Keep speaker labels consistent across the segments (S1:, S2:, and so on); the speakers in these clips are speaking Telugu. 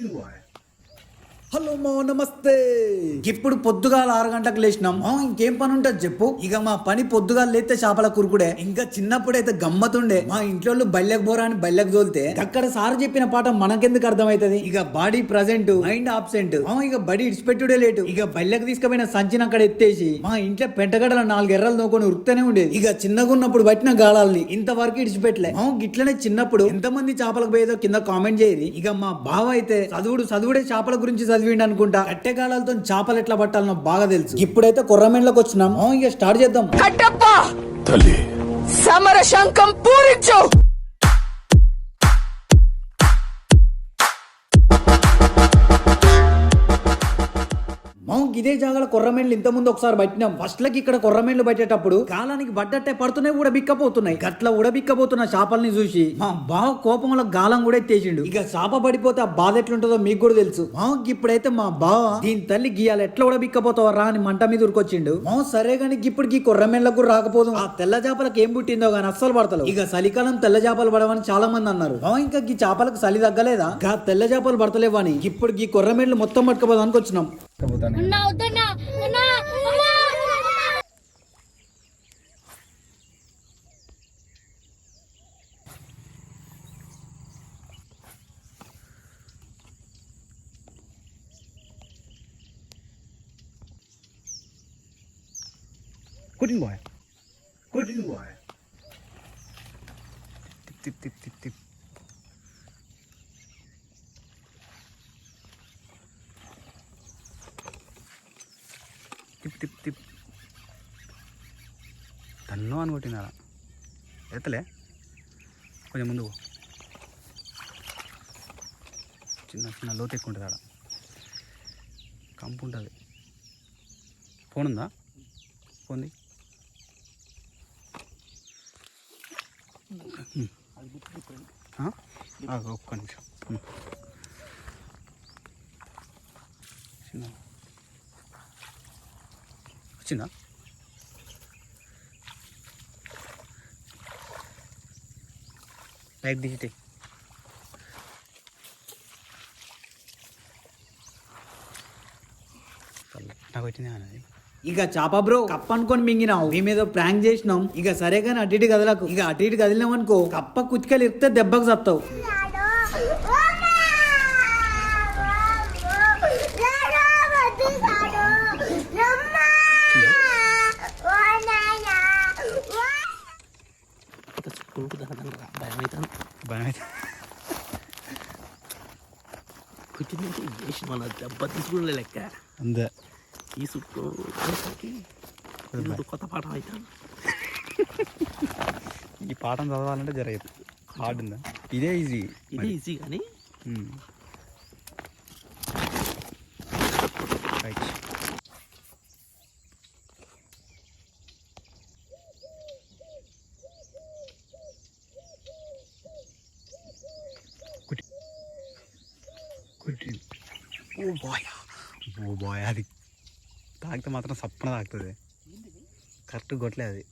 S1: do I? హలో మా నమస్తే. ఇప్పుడు పొద్దుగాల ఆరు గంటలకు లేచినాం. ఇంకేం పని ఉంటుంది చెప్పు. ఇక మా పని పొద్దుగాల లేతే చేపల కురుకుడే. ఇంకా చిన్నప్పుడైతే గమ్మతుండే. మా ఇంట్లో బల్లెకు బోరా అని బల్లెకు తోలితే అక్కడ సార్ చెప్పిన పాట మనకెందుకు అర్థమైతది? ఇక బాడీ ప్రజెంట్ మైండ్ ఆబ్సెంట్ ఇక బడి ఇడిచిపెట్టుడే లేటు. ఇక బల్లెకు తీసుకుపోయిన సంచిన అక్కడ ఎత్తేసి మా ఇంట్లో పెంటగడల నాలుగు ఎర్రలు నోకొని ఉరుకుతూనే ఉండేది. ఇక చిన్నగా ఉన్నప్పుడు పట్టిన గాళాలని ఇంతవరకు ఇడిచిపెట్టలే. మా గిట్లనే చిన్నప్పుడు ఎంతమంది చేపలకు పోయేదో కింద కామెంట్ చేయదు. ఇక మా బావ అయితే చదువుడు చదువుడే చేపల గురించి చదివిండు అనుకుంటా కట్టెగాళాలతో చేపలు ఎట్లా పట్టాలనో బాగా తెలుసు. ఇప్పుడైతే కొర్రమెండ్లోకి వచ్చినాం. ఇక స్టార్ట్ చేద్దాం.
S2: తల్లి.
S3: సమర శంఖం పూరించు!
S1: అవును ఇదే జాగాల కొర్రమేళ్ళు ఇంత ముందు ఒకసారి పట్టినాం ఫస్ట్ లకి ఇక్కడ కొర్రమేళ్ళు పట్టేటప్పుడు కాలానికి పడ్డట్టే పడుతున్నాయి కూడా బిక్కపోతున్నాయి గట్ల ఉడబిక్కబోతున్న చేపల్ని చూసి మా బావ కోపంలో గాలం కూడా ఎత్తేసిండు. ఇక చేప పడిపోతే ఆ బాధ ఎట్లుంటుందో మీకు కూడా తెలుసు. మా ఇప్పుడైతే మా బావ దీని తల్లి గీయాలి ఎట్లా ఉడబిక్కపోతావా రా అని మంట మీద ఉరికొచ్చిండు. మా సరే గాని ఇప్పుడు ఈ కొర్రమెండ్లకు కూడా రాకపోదు. ఆ తెల్ల చేపలకు ఏం పుట్టిందో గాని అస్సలు పడతలు ఇక చలికాలం తెల్ల చేపలు పడవని చాలా మంది అన్నారు. మా ఇంకా ఈ చేపలకు చలి తగ్గలేదా? గా తెల్ల చేపలు పడతలేవని ఇప్పుడు ఈ కొర్రమేళ్ళు మొత్తం పట్టుకోపోదానికి వచ్చినాం.
S4: అన్నా వద్దన్నా అన్నా అమ్మా
S5: Good boy. Good boy. Tip, tip, tip, tip, tip. Tip tip. Tip అని కొట్టినారా ఎత్తలే? కొంచెం ముందు చిన్న చిన్న లోతు ఎక్కువ ఉంటుంది ఆడ కంపు ఉంటుంది. ఫోన్ ఉందా? ఫోన్ది ఒక్క నిమిషం. చిన్న వచ్చిందా? లైట్ దిగితే నాకు వచ్చింది అన్నది.
S1: ఇక చాప బ్రో కప్ప అనుకొని మింగినావు. మీ మీద ప్రాంక్ చేసినాం. ఇక సరే కానీ అటు ఇటు కదలకు. ఇక అటు ఇటు కదిలినాం అనుకో కప్ప కుచ్చుకలు ఇస్తే దెబ్బకు చస్తావు
S5: భయం అయితే
S6: కుట్టిందంటే చేసి మన దెబ్బ తీసుకునే లెక్క.
S5: అంతే.
S6: తీసుకు కొత్త పాఠం అవుతాను
S5: ఈ పాఠం చదవాలంటే జరగదు. హార్డ్ ఉందా? ఇదే ఈజీ
S6: ఇదే ఈజీ కానీ
S5: ఓ బాయ్. Oh boy. అది తాగితే మాత్రం సప్పన తాగుతుంది. కరెక్ట్ కొట్టలే అది.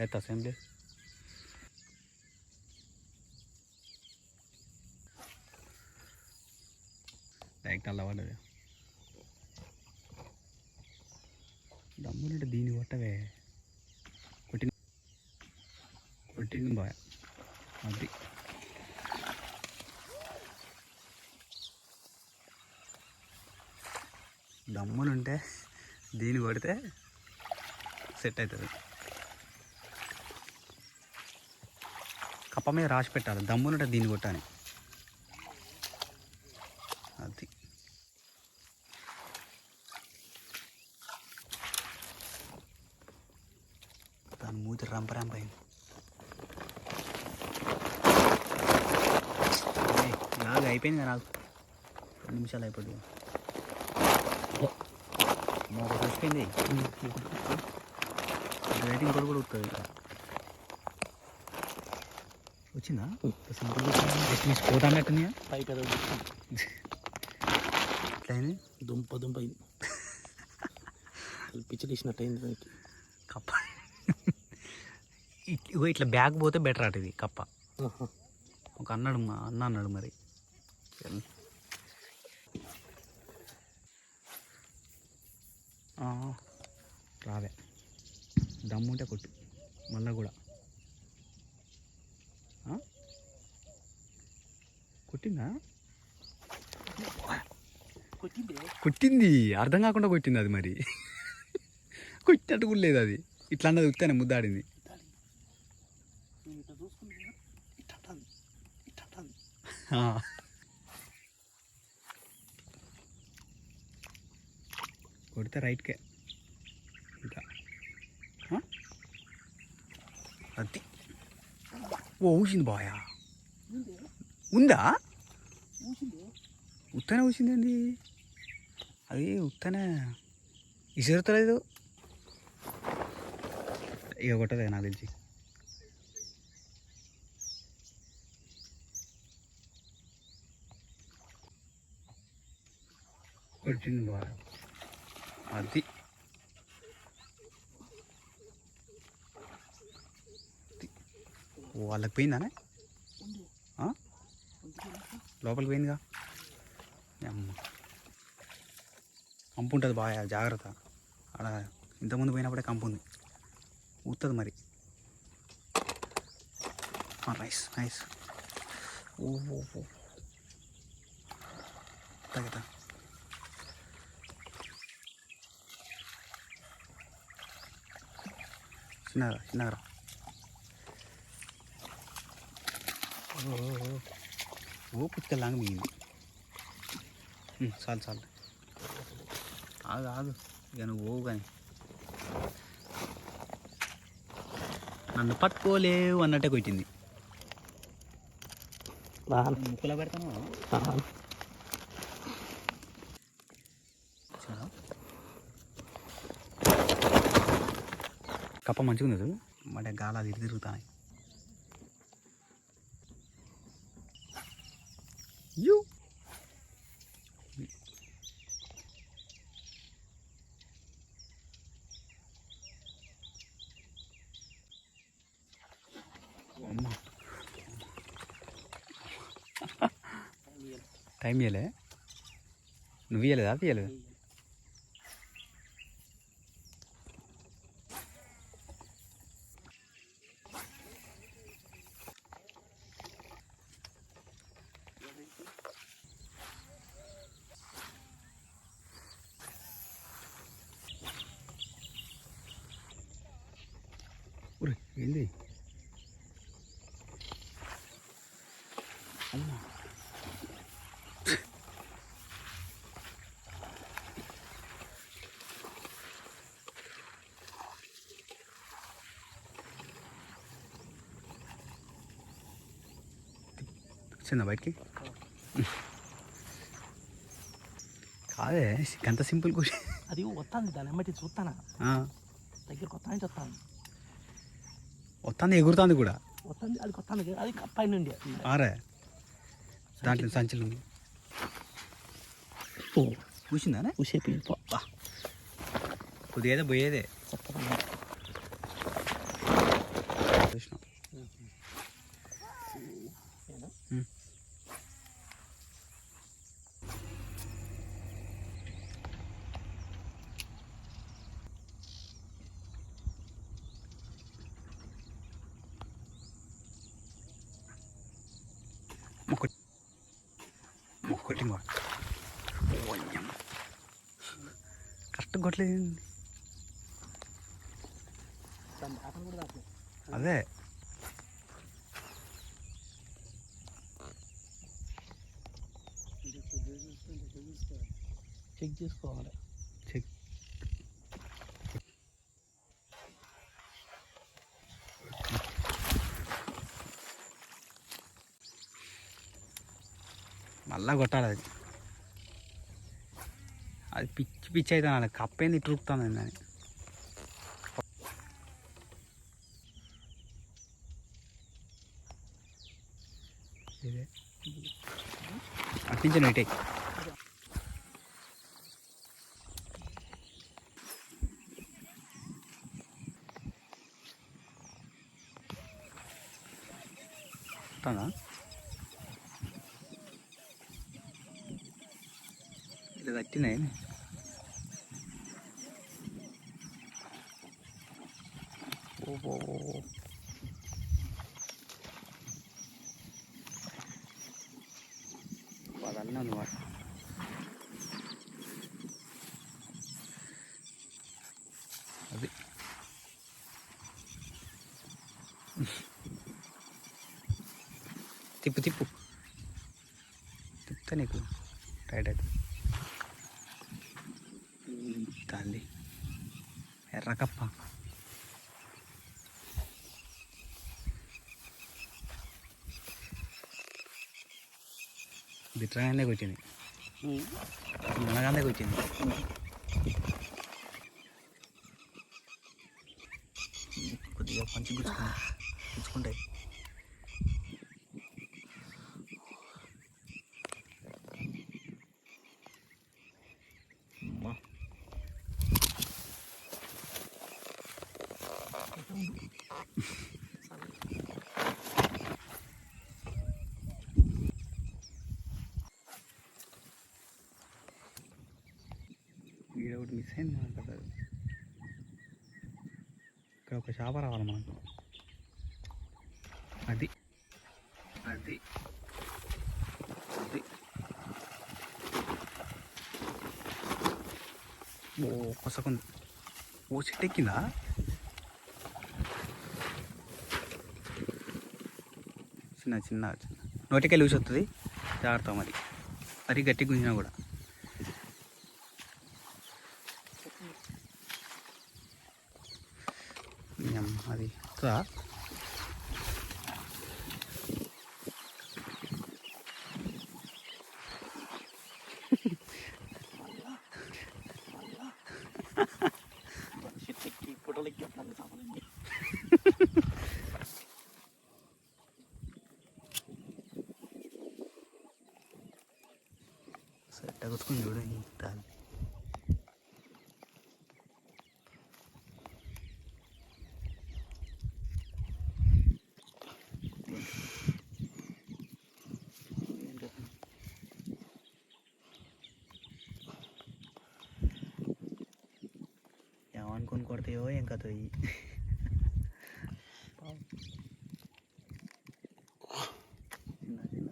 S5: అయితే అసెంబ్లీ డైరెక్ట్ అలా పడ్డది దమ్మునంటే దీన్ని కొట్టవే. కొట్టిన కొట్టింది బాయ్. అది. దమ్మునుంటే దీన్ని కొడితే సెట్ అవుతుంది కప్ప మీద రాసి పెట్టాలి. దమ్మునుంటే దీన్ని కొట్టాలి. అది. దాని మూతి రంప రంప అయింది ఏయ్, అయిపోయింది కదా నాకు. రెండు నిమిషాలు అయిపోతుంది రేటింగ్ ఇంకోటి కూడా వస్తుంది ఇంకా వచ్చిందా? సింపుల్ స్పోర్ట్ అన్నట్టున్నాయా
S6: పై కదా దుంప దుంప అయింది పిచ్చిలేసినట్టు అయింది దానికి.
S5: కప్ప. ఇట్లా బ్యాగ్ పోతే బెటర్ అట ఇది కప్ప. ఒక అన్నాడు మా అన్న అన్నాడు మరి ఎల్- ఆ, రావే. దమ్ముంటే కొట్టు. మళ్ళా కూడా? కొట్టిందా?
S6: కొట్టింది?
S5: అర్థం కాకుండా కొట్టింది అది మరి. కొట్టినట్టు కూడా లేదు అది. ఇట్లా అన్నది ఉత్తానే ముద్దాడింది.
S6: ఇట్లా చూసుకున్నా ఇట్లా అంటాను ఇట్లా అంటాను
S5: ఆ. కొడితే రైట్కే. ఇంకా. అది. ఓ ఊసింది బాయా ఉందా? ఉత్తనే ఊసిందండి అది ఉత్తనే. ఇసురుతలేదు. ఇక కొట్టదే నాకు తెలిసి. కొట్టింది బాగా అది. ఓ, వాళ్ళకి పోయిందానే లోపలికి పోయిందిగా? అమ్మ కంపు ఉంటుంది బాగా జాగ్రత్త. ఆడ ఇంతకుముందు పోయినప్పుడే కంపు ఉంది. ఊతుంది మరి. Nice nice. ఓ ఓ ఓ. తగ్గదా చిన్నగా చిన్నగా ఓ పుచ్చలాగా మిగింది ఉమ్, చాలు చాలు ఆగు ఆగు ఇక నువ్వు పోవు కానీ నన్ను పట్టుకోలేవు అన్నట్టే కొట్టింది ముక్కలో పెడతాను
S6: నాన్న
S5: చూడు. కప్ప మంచిగా ఉంది. మరి గాలి అది తిరుగుతాయి యూ. టైం ఇవ్వలే నువ్వు ఇవ్వలేదా తీయలేదా ఏంది అమ్మా వచ్చిందా బయటికి? కాదే అంత సింపుల్ క్వశ్చన్.
S6: అది వస్తాను దాని ఎమ్మటి చూస్తానా? దగ్గరకు వస్తాను చెప్తాను
S5: వస్తుంది ఎగురుతుంది కూడా.
S6: వస్తుంది అది కొత్తాను అది పై నుండి
S5: ఆరే. దాంట్లో సంచులు
S6: ఓ
S5: కూసిందానే
S6: చూసేపు
S5: బా కొద్దిగా పోయేదే. చూసినాం కొట్టింది కరెక్ట్ కొట్టలేదు
S6: దాని దాపలు కూడా దాపలేదు
S5: అదే.
S6: చెక్ చేసుకోవాలి.
S5: చెక్ మళ్ళా కొట్టాలి అది. అది పిచ్చి పిచ్చి అయితే నాకు కప్పేంది ఇట్టురుకుతుంది దాన్ని అట్టించను ఇటే వస్తుందా ఇట్లా తట్టినాయి ఓ ఓ ఓ ఓ. వాళ్ళన్నీ అనమాట అది. తిప్పు తిప్పు. తిప్పుతా నీకు టైట్ అయితే తల్లి ఎర్రకప్ప. ബിട്രാനെ കുറ്റിന് നിങ്ങളെ കുറ്റിന് ఈడ ఒకటి మిస్ అయింది మనకు కదా. ఇక్కడ ఒక చేప రావాలి మనకు. అది. అది. అది. ఓ కొసకుంది ఓ చెట్టు ఎక్కిందా చిన్న చిన్న చిన్న. నోటికెళ్ళి ఊసి వస్తుంది జాగ్రత్త మరి. మరీ గట్టి గుంజినా కూడా. ఈ అమ్మ, అది వస్తుందా
S6: ఫోటోలకి అట్లా సామాన్యంగా
S5: సెట్ కొట్టుకుని చూడు ఇంత ఏమనుకొని కొడతాయో ఏం కథ ఇవి చిన్న చిన్న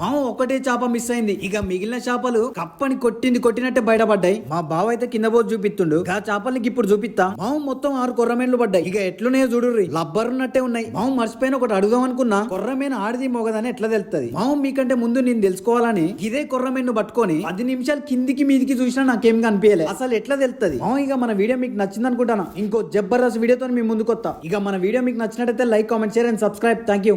S1: మా ఒకటే చేప మిస్ అయింది. ఇక మిగిలిన చేపలు కప్పని కొట్టింది కొట్టినట్టే బయటపడ్డాయి. మా బావ అయితే కింద పోసి చూపిస్తుండు. ఆ చేపలకి ఇప్పుడు చూపిస్తా. మావు మొత్తం ఆరు కొర్రమేన్లు పడ్డాయి. ఇక ఎట్లున్నాయో చూడుర్రి. లబ్బర్ ఉన్నట్టే ఉన్నాయి. మావు మర్చిపోయిన ఒకటి అడుగుదాం అనుకున్నా. కొర్రమేన ఆడిది మొగదని ఎట్లా తెలుస్తుంది మావు మీకంటే ముందు నేను తెలుసుకోవాలని ఇదే కొర్రమేన్ను పట్టుకొని పది నిమిషాలు కిందికి మీదికి చూసినా నాకేం కనిపించలేదు అసలు ఎట్లా తెలుస్తుంది మావు ఇక మన వీడియో మీకు నచ్చింది అనుకుంటాను ఇంకో జబర్దస్త్ వీడియోతో మీ ముందుకొత్తా ఇక మన వీడియో మీకు నచ్చినట్టయితే like comment share and subscribe. Thank you